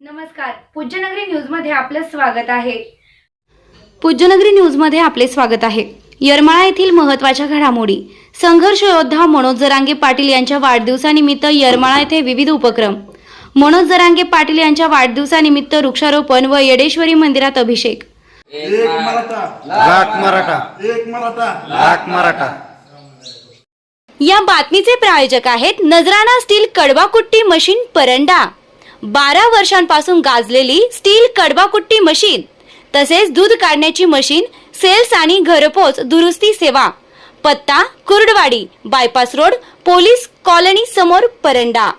नमस्कार. पूज्यनगरी न्यूजमध्ये आपलं स्वागत आहे. पूज्यनगरी न्यूजमध्ये आपले स्वागत आहे. येरमाळा येथील महत्त्वाच्या घडामोडी. संघर्ष योद्धा मनोज जरांगे पाटील यांच्या वाढदिवसानिमित्त येरमाळा येथे विविध उपक्रम. मनोज जरांगे पाटील यांच्या वाढदिवसानिमित्त वृक्षारोपण व येडेश्वरी मंदिरात अभिषेक. एक मराठा. लाख मराठा. एक मराठा. लाख मराठा. या बातमीचे प्रायोजक आहेत नजराना स्टील कडवाकुट्टी मशीन परंडा. बारा वर्षांपासून गाजलेली स्टील कडवाकुट्टी मशीन तसेच दूध काढण्याची मशीन सेल्स आणि घरपोच दुरुस्ती सेवा. पत्ता Kurduwadi bypass road police colony समोर परंडा.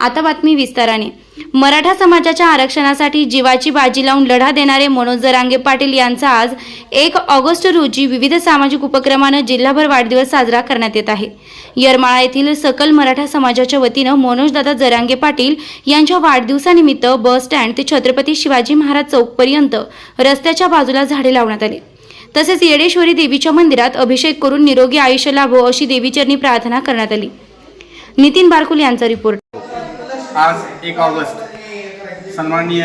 आता बातमी विस्ताराने. मराठा समाजाच्या आरक्षणासाठी जीवाची बाजी लावून लढा देणारे मनोज जरांगे पाटील यांचा आज एक ऑगस्ट रोजी विविध सामाजिक उपक्रमानं जिल्हाभर वाढदिवस साजरा करण्यात येत आहे. यरमाळा येथील सकल मराठा समाजाच्या वतीनं मनोजदादा जरांगे पाटील यांच्या वाढदिवसानिमित्त बस स्टँड ते छत्रपती शिवाजी महाराज चौकपर्यंत रस्त्याच्या बाजूला झाडे लावण्यात आली. तसेच येडेश्वरी देवीच्या मंदिरात अभिषेक करून निरोगी आयुष्य लाभो अशी देवीचरणी प्रार्थना करण्यात आली. नितीन बारकुल यांचा रिपोर्ट. आज एक ऑगस्ट. सन्माननीय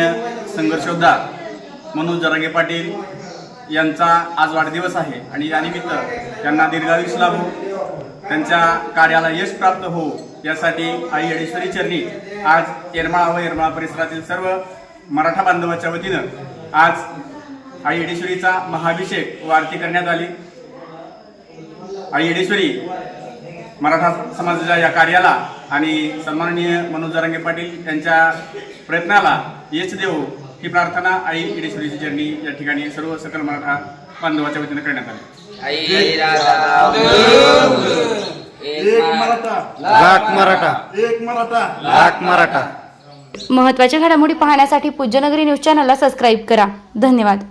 संघर्षोद्धा मनोज जरांगे पाटील यांचा आज वाढदिवस आहे आणि यानिमित्त त्यांना दीर्घायुष लाभो. त्यांच्या कार्याला यश प्राप्त हो यासाठी आई अडेश्वरी चरणी आज येरमाळा व येरमाळा परिसरातील सर्व मराठा बांधवाच्या वतीनं आज आई येडेश्वरीचा महाभिषेक व आरती करण्यात आली. आई येडेश्वरी मराठा समाजाच्या या कार्याला आणि सन्माननीय मनोज जरांगे पाटील यांच्या प्रयत्नाला यश देवो ही प्रार्थना आई इडेश्वरीची चरणी या ठिकाणी सर्व सकल मराठा बांधवाच्या वतीने करण्यात आली. एक मराठा. लाख मराठा. एक मराठा. लाख मराठा. महत्त्वाच्या घडामोडी पाहण्यासाठी पूज्यनगरी न्यूज चॅनलला सबस्क्राईब करा. धन्यवाद.